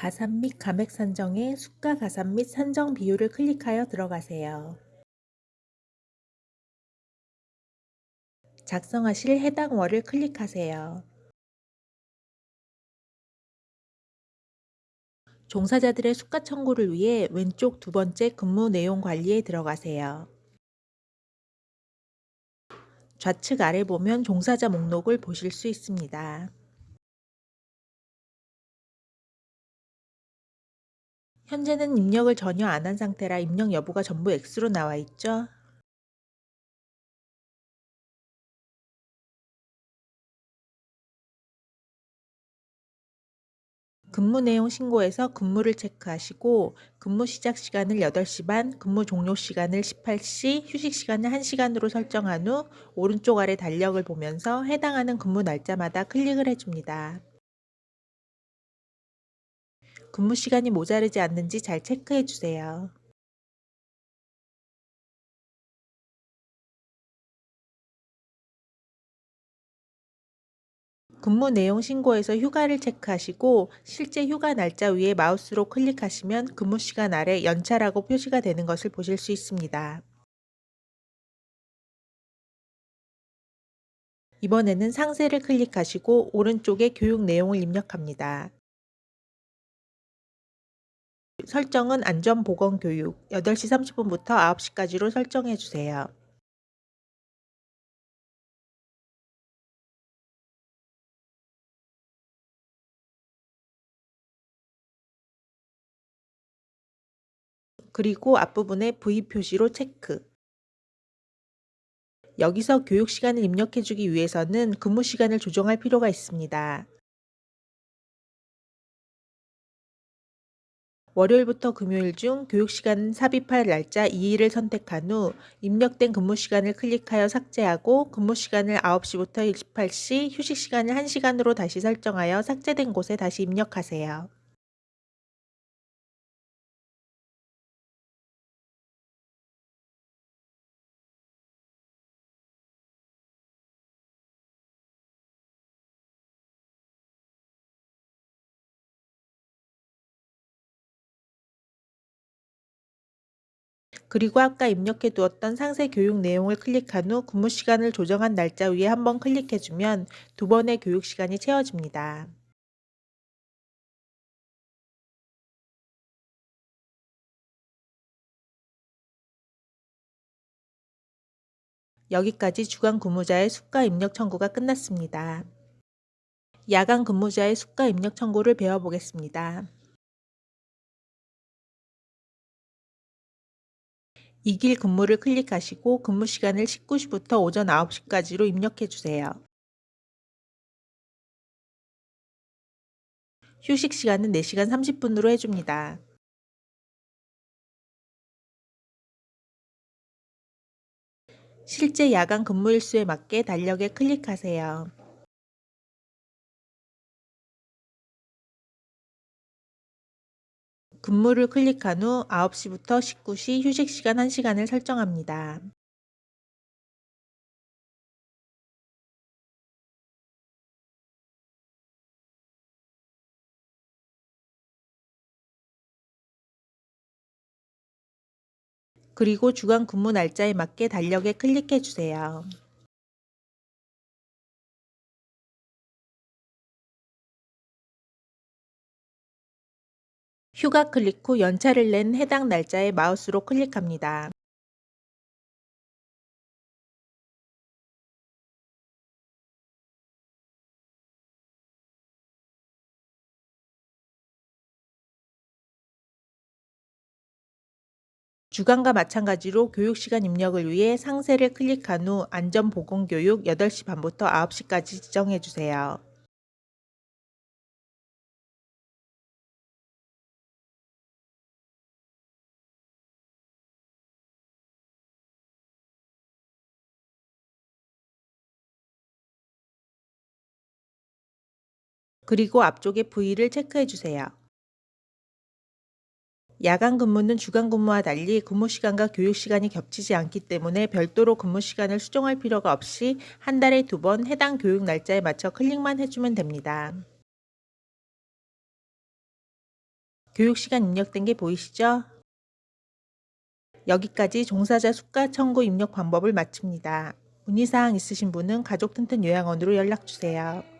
가산 및 감액 산정에 수가 가산 및 산정 비율을 클릭하여 들어가세요. 작성하실 해당 월을 클릭하세요. 종사자들의 수가 청구를 위해 왼쪽 두 번째 근무 내용 관리에 들어가세요. 좌측 아래 보면 종사자 목록을 보실 수 있습니다. 현재는 입력을 전혀 안 한 상태라 입력 여부가 전부 X로 나와 있죠. 근무 내용 신고에서 근무를 체크하시고 근무 시작 시간을 8시 반, 근무 종료 시간을 18시, 휴식 시간을 1시간으로 설정한 후 오른쪽 아래 달력을 보면서 해당하는 근무 날짜마다 클릭을 해줍니다. 근무 시간이 모자르지 않는지 잘 체크해 주세요. 근무 내용 신고에서 휴가를 체크하시고 실제 휴가 날짜 위에 마우스로 클릭하시면 근무 시간 아래 연차라고 표시가 되는 것을 보실 수 있습니다. 이번에는 상세를 클릭하시고 오른쪽에 교육 내용을 입력합니다. 설정은 안전보건교육 8시 30분부터 9시까지로 설정해 주세요. 그리고 앞부분에 V 표시로 체크. 여기서 교육 시간을 입력해 주기 위해서는 근무 시간을 조정할 필요가 있습니다. 월요일부터 금요일 중 교육 시간 삽입할 날짜 2일을 선택한 후 입력된 근무 시간을 클릭하여 삭제하고 근무 시간을 9시부터 18시, 휴식 시간을 1시간으로 다시 설정하여 삭제된 곳에 다시 입력하세요. 그리고 아까 입력해 두었던 상세 교육 내용을 클릭한 후 근무 시간을 조정한 날짜 위에 한번 클릭해 주면 두 번의 교육 시간이 채워집니다. 여기까지 주간 근무자의 수가 입력 청구가 끝났습니다. 야간 근무자의 수가 입력 청구를 배워보겠습니다. 이 길 근무를 클릭하시고 근무 시간을 19시부터 오전 9시까지로 입력해 주세요. 휴식 시간은 4시간 30분으로 해줍니다. 실제 야간 근무 일수에 맞게 달력에 클릭하세요. 근무를 클릭한 후 9시부터 19시 휴식 시간 1시간을 설정합니다. 그리고 주간 근무 날짜에 맞게 달력에 클릭해 주세요. 휴가 클릭 후 연차를 낸 해당 날짜에 마우스로 클릭합니다. 주간과 마찬가지로 교육시간 입력을 위해 상세를 클릭한 후 안전보건교육 8시 반부터 9시까지 지정해 주세요. 그리고 앞쪽에 V를 체크해 주세요. 야간 근무는 주간 근무와 달리 근무 시간과 교육 시간이 겹치지 않기 때문에 별도로 근무 시간을 수정할 필요가 없이 한 달에 두 번 해당 교육 날짜에 맞춰 클릭만 해주면 됩니다. 교육 시간 입력된 게 보이시죠? 여기까지 종사자 수가 청구 입력 방법을 마칩니다. 문의사항 있으신 분은 가족튼튼 요양원으로 연락주세요.